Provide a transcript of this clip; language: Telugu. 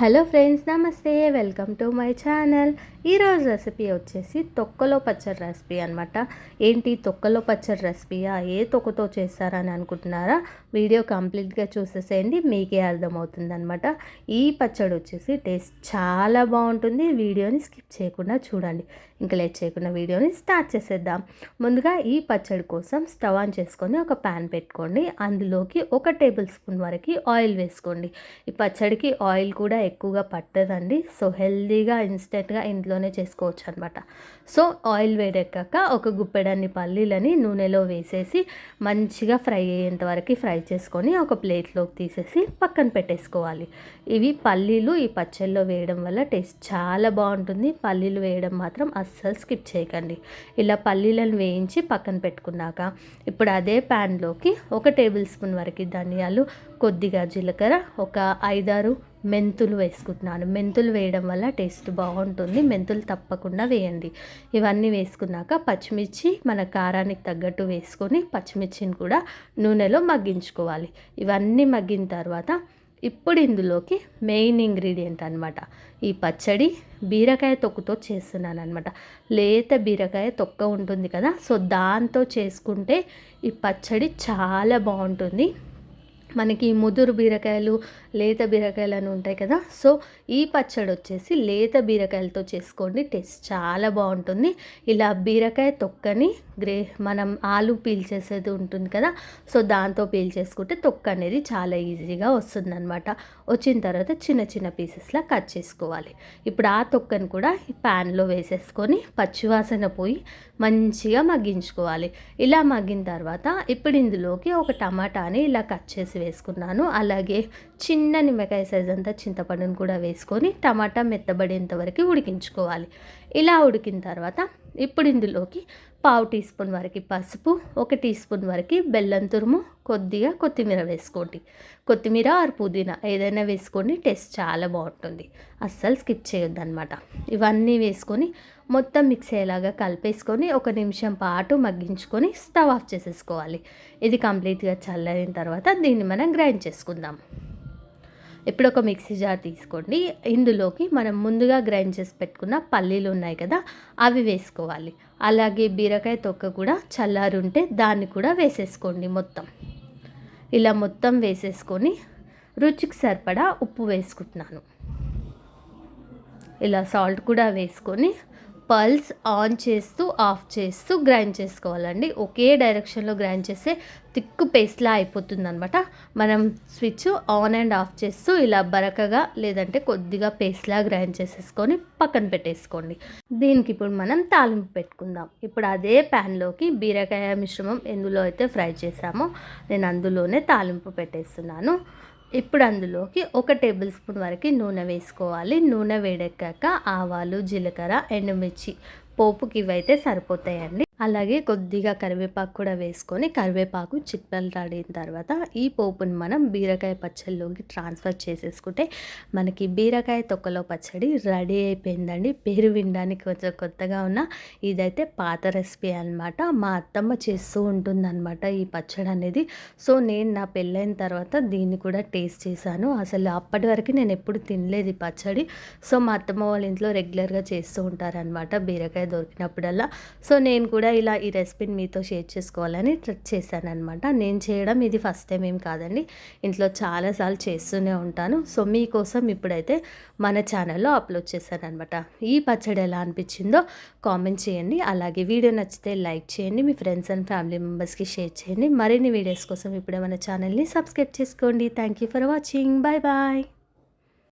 హలో ఫ్రెండ్స్ నమస్తే. Welcome to my channel. ఈరోజు రెసిపీ వచ్చేసి తొక్కలో పచ్చడి రెసిపీ అనమాట ఏంటి తొక్కలో పచ్చడి రెసిపీయా? ఏ తొక్కతో చేస్తారని అనుకుంటున్నారా? వీడియో కంప్లీట్గా చూసేసేయండి మీకే అర్థమవుతుంది అనమాట ఈ పచ్చడి వచ్చేసి టేస్ట్ చాలా బాగుంటుంది. వీడియోని స్కిప్ చేయకుండా చూడండి. ఇంకా లేట్ చేయకుండా వీడియోని స్టార్ట్ చేసేద్దాం. ముందుగా ఈ పచ్చడి కోసం స్టవ్ ఆన్ చేసుకొని ఒక ప్యాన్ పెట్టుకోండి. అందులోకి ఒక టేబుల్ స్పూన్ వరకు ఆయిల్ వేసుకోండి. ఈ పచ్చడికి ఆయిల్ కూడా ఎక్కువగా పట్టదండి. సో హెల్దీగా ఇన్స్టెంట్గా ఇంట్లోనే చేసుకోవచ్చు అనమాట సో ఆయిల్ వేడెక్కాక ఒక గుప్పెడన్ని పల్లీలని నూనెలో వేసేసి మంచిగా ఫ్రై అయ్యేంత వరకు ఫ్రై చేసుకొని ఒక ప్లేట్లోకి తీసేసి పక్కన పెట్టేసుకోవాలి. ఇవి పల్లీలు ఈ పచ్చళ్ళలో వేయడం వల్ల టేస్ట్ చాలా బాగుంటుంది. పల్లీలు వేయడం మాత్రం అస్సలు స్కిప్ చేయకండి. ఇలా పల్లీలను వేయించి పక్కన పెట్టుకున్నాక ఇప్పుడు అదే ప్యాన్లోకి ఒక టేబుల్ స్పూన్ వరకు ధనియాలు కొద్దిగా జీలకర్ర ఒక ఐదారు మెంతులు వేసుకుంటున్నాను. మెంతులు వేయడం వల్ల టేస్ట్ బాగుంటుంది. మెంతులు తప్పకుండా వేయండి. ఇవన్నీ వేసుకున్నాక పచ్చిమిర్చి మన కారానికి తగ్గట్టు వేసుకొని పచ్చిమిర్చిని కూడా నూనెలో మగ్గించుకోవాలి. ఇవన్నీ మగ్గిన తర్వాత ఇప్పుడు ఇందులోకి మెయిన్ ఇంగ్రీడియంట్ అనమాట ఈ పచ్చడి బీరకాయ తొక్కుతో చేస్తున్నాను అనమాట లేత బీరకాయ తొక్క ఉంటుంది కదా సో దాంతో చేసుకుంటే ఈ పచ్చడి చాలా బాగుంటుంది. మనకి ముదురు బీరకాయలు లేత బీరకాయలు అని ఉంటాయి కదా. సో ఈ పచ్చడి వచ్చేసి లేత బీరకాయలతో చేసుకోండి. టేస్ట్ చాలా బాగుంటుంది. ఇలా బీరకాయ తొక్కని గ్రే మనం ఆలు పీల్చేసేది ఉంటుంది కదా. సో దాంతో పీల్చేసుకుంటే తొక్క అనేది చాలా ఈజీగా వస్తుందన్నమాట. వచ్చిన తర్వాత చిన్న చిన్న పీసెస్లా కట్ చేసుకోవాలి. ఇప్పుడు ఆ తొక్కను కూడా ప్యాన్లో వేసేసుకొని పచ్చివాసన పోయి మంచిగా మగ్గించుకోవాలి. ఇలా మగ్గిన తర్వాత ఇప్పుడు ఇందులోకి ఒక టమాటాని ఇలా కట్ చేసి వేసుకున్నాను. అలాగే చిన్న నిమ్మకాయ సైజ్ అంతా చింతపండును కూడా వేసుకొని టమాటా మెత్తబడేంత వరకు ఉడికించుకోవాలి. ఇలా ఉడికిన తర్వాత ఇప్పుడు ఇందులోకి పావు టీ స్పూన్ వరకు పసుపు ఒక టీ స్పూన్ వరకు బెల్లం తురుము కొద్దిగా కొత్తిమీర వేసుకోండి. కొత్తిమీర ఆరు పుదీనా ఏదైనా వేసుకోండి టేస్ట్ చాలా బాగుంటుంది. అస్సలు స్కిప్ చేయొద్దు అనమాట ఇవన్నీ వేసుకొని మొత్తం మిక్స్ అయ్యేలాగా కలిపేసుకొని ఒక నిమిషం పాటు మగ్గించుకొని స్టవ్ ఆఫ్ చేసేసుకోవాలి. ఇది కంప్లీట్గా చల్లరిన తర్వాత దీన్ని మనం గ్రైండ్ చేసుకుందాం. ఇప్పుడు ఒక మిక్సీ జార్ తీసుకోండి. ఇందులోకి మనం ముందుగా గ్రైండ్ చేసి పెట్టుకున్న పల్లీలు ఉన్నాయి కదా అవి వేసుకోవాలి. అలాగే బీరకాయ తొక్క కూడా చల్లారుంటే దాన్ని కూడా వేసేసుకోండి మొత్తం. ఇలా మొత్తం వేసేసుకొని రుచికి సరిపడా ఉప్పు వేసుకుంటున్నాను. ఇలా సాల్ట్ కూడా వేసుకొని పల్స్ ఆన్ చేస్తూ ఆఫ్ చేస్తూ గ్రైండ్ చేసుకోవాలండి. ఒకే డైరెక్షన్లో గ్రైండ్ చేస్తే థిక్ పేస్ట్లా అయిపోతుంది అనమాట మనం స్విచ్ ఆన్ అండ్ ఆఫ్ చేస్తూ ఇలా బరకగా లేదంటే కొద్దిగా పేస్ట్లా గ్రైండ్ చేసేసుకొని పక్కన పెట్టేసుకోండి. దీనికి ఇప్పుడు మనం తాలింపు పెట్టుకుందాం. ఇప్పుడు అదే ప్యాన్లోకి బీరకాయ మిశ్రమం ఎందులో అయితే ఫ్రై చేసామో నేను అందులోనే తాలింపు పెట్టేస్తున్నాను. ఇప్పుడు అందులోకి ఒక టేబుల్ స్పూన్ వరకు నూనె వేసుకోవాలి. నూనె వేడెక్కాక ఆవాలు జీలకర్ర ఎండుమిర్చి పోపుకి ఇవైతే సరిపోతాయండి. అలాగే కొద్దిగా కరివేపాకు కూడా వేసుకొని కరివేపాకు చిట్పలు తడిన తర్వాత ఈ పోపుని మనం బీరకాయ పచ్చడిలోకి ట్రాన్స్ఫర్ చేసేసుకుంటే మనకి బీరకాయ తొక్కలో పచ్చడి రెడీ అయిపోయిందండి. పేరు వినడానికి కొంచెం కొత్తగా ఉన్న ఇదైతే పాత రెసిపీ అనమాట మా అత్తమ్మ చేస్తూ ఉంటుందన్నమాట ఈ పచ్చడి అనేది. సో నేను నా పెళ్ళైన తర్వాత దీన్ని కూడా టేస్ట్ చేశాను. అసలు అప్పటి వరకు నేను ఎప్పుడు తినలేదు ఈ పచ్చడి. సో మా అత్తమ్మ వాళ్ళ ఇంట్లో రెగ్యులర్గా చేస్తూ ఉంటారనమాట బీరకాయ దొరికినప్పుడల్లా. సో నేను కూడా ఇలా ఈ రెసిపీని మీతో షేర్ చేసుకోవాలని ట్రై చేశాను అనమాట నేను చేయడం ఇది ఫస్ట్ టైం ఏం కాదండి. ఇంట్లో చాలాసార్లు చేస్తూనే ఉంటాను. సో మీకోసం ఇప్పుడైతే మన ఛానల్లో అప్లోడ్ చేశాను అనమాట ఈ పచ్చడి ఎలా అనిపించిందో కామెంట్ చేయండి. అలాగే వీడియో నచ్చితే లైక్ చేయండి. మీ ఫ్రెండ్స్ అండ్ ఫ్యామిలీ మెంబర్స్కి షేర్ చేయండి. మరిన్ని వీడియోస్ కోసం ఇప్పుడే మన ఛానల్ని సబ్స్క్రైబ్ చేసుకోండి. Thank you for watching. Bye bye.